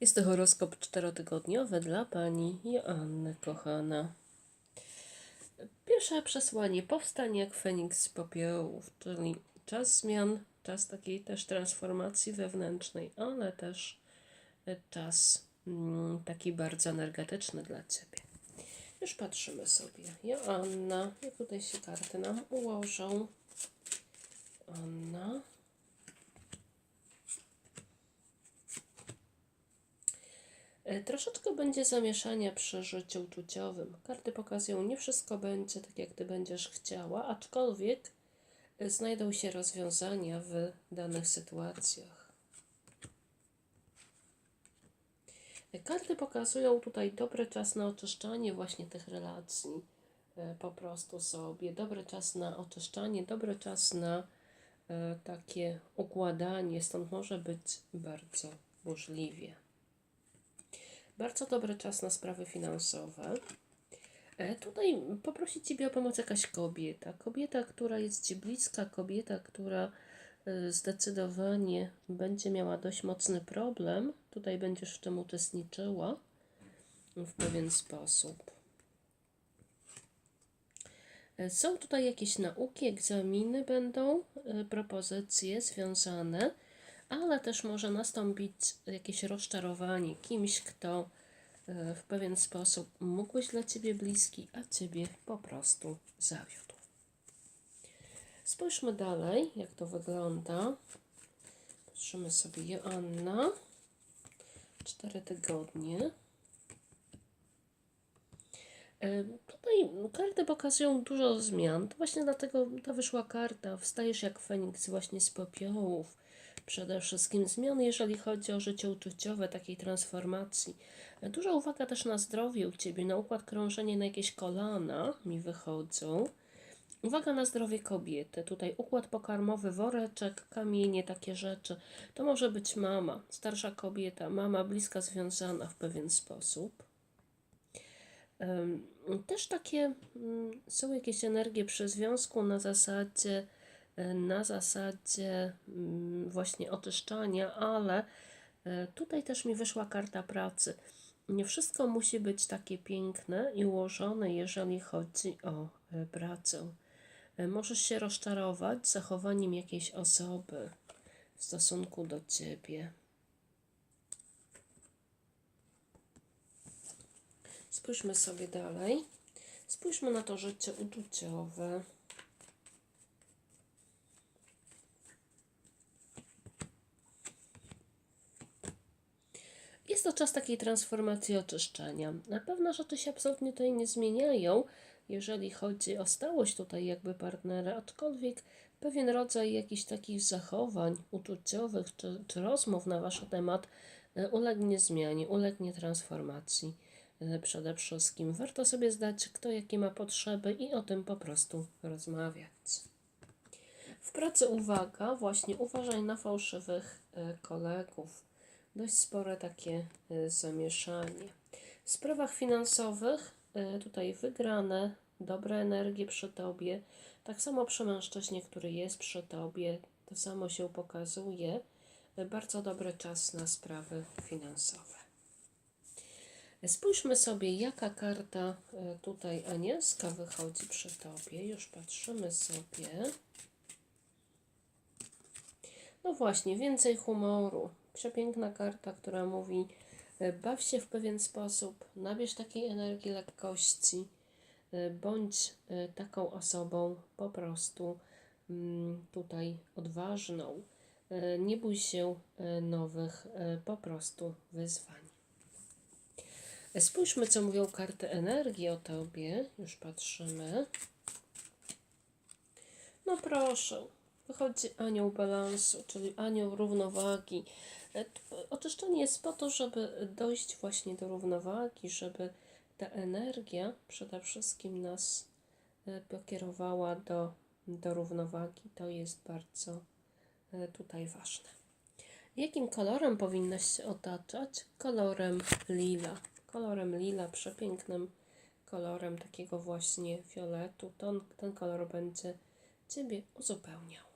Jest to horoskop czterotygodniowy dla Pani Joanny, kochana. Pierwsze przesłanie. Powstań jak Feniks z popiołów, czyli czas zmian, czas takiej też transformacji wewnętrznej, ale też e, czas mm, taki bardzo energetyczny dla Ciebie. Już patrzymy sobie. Joanna, jak tutaj się karty nam ułożą. Anna. Troszeczkę będzie zamieszania przy życiu uczuciowym. Karty pokazują, nie wszystko będzie tak, jak ty będziesz chciała, aczkolwiek e, znajdą się rozwiązania w danych sytuacjach. E, Karty pokazują tutaj dobry czas na oczyszczanie właśnie tych relacji e, po prostu sobie. Dobry czas na oczyszczanie, dobry czas na e, takie układanie, stąd może być bardzo burzliwie. Bardzo dobry czas na sprawy finansowe. E, Tutaj poprosi Ciebie o pomoc jakaś kobieta. Kobieta, która jest Ci bliska, kobieta, która e, zdecydowanie będzie miała dość mocny problem. Tutaj będziesz w tym uczestniczyła w pewien sposób. E, Są tutaj jakieś nauki, egzaminy będą, propozycje związane, ale też może nastąpić jakieś rozczarowanie kimś, kto e, w pewien sposób mógł być dla Ciebie bliski, a Ciebie po prostu zawiódł. Spójrzmy dalej, jak to wygląda. Patrzymy sobie Joanna. Cztery tygodnie. E, Tutaj karty pokazują dużo zmian. To właśnie dlatego ta wyszła karta. Wstajesz jak Feniks właśnie z popiołów. Przede wszystkim zmiany, jeżeli chodzi o życie uczuciowe, takiej transformacji. Duża uwaga też na zdrowie u Ciebie, na układ krążenia, na jakieś kolana mi wychodzą. Uwaga na zdrowie kobiety. Tutaj układ pokarmowy, woreczek, kamienie, takie rzeczy. To może być mama, starsza kobieta, mama bliska związana w pewien sposób. Też takie mm, są jakieś energie przy związku na zasadzie, na zasadzie mm, właśnie oczyszczania, ale e, tutaj też mi wyszła karta pracy. Nie wszystko musi być takie piękne i ułożone, jeżeli chodzi o e, pracę. E, Możesz się rozczarować zachowaniem jakiejś osoby w stosunku do ciebie. Spójrzmy sobie dalej. Spójrzmy na to życie uczuciowe. Jest to czas takiej transformacji oczyszczenia. Na pewno rzeczy się absolutnie tutaj nie zmieniają, jeżeli chodzi o stałość tutaj jakby partnera, aczkolwiek pewien rodzaj jakichś takich zachowań uczuciowych czy, czy rozmów na wasz temat e, ulegnie zmianie, ulegnie transformacji e, przede wszystkim. Warto sobie zdać, kto jakie ma potrzeby i o tym po prostu rozmawiać. W pracy uwaga, właśnie uważaj na fałszywych e, kolegów. Dość spore takie e, zamieszanie. W sprawach finansowych e, tutaj wygrane, dobre energie przy tobie. Tak samo przy mężczyźnie, który jest przy tobie, to samo się pokazuje. E, Bardzo dobry czas na sprawy finansowe. Spójrzmy sobie, jaka karta tutaj anielska wychodzi przy tobie. Już patrzymy sobie. No właśnie, więcej humoru. Przepiękna karta, która mówi: e, baw się w pewien sposób, nabierz takiej energii lekkości, e, bądź e, taką osobą po prostu mm, tutaj odważną. Nie bój się nowych po prostu wyzwań. Spójrzmy, co mówią karty energii o tobie. Już patrzymy. No proszę, wychodzi anioł balansu, czyli anioł równowagi. E, Oczyszczenie jest po to, żeby dojść właśnie do równowagi, żeby ta energia przede wszystkim nas e, pokierowała do, do równowagi. To jest bardzo e, tutaj ważne. Jakim kolorem powinnaś się otaczać? Kolorem lila. Kolorem lila, przepięknym kolorem takiego właśnie fioletu. Ten, ten kolor będzie Ciebie uzupełniał.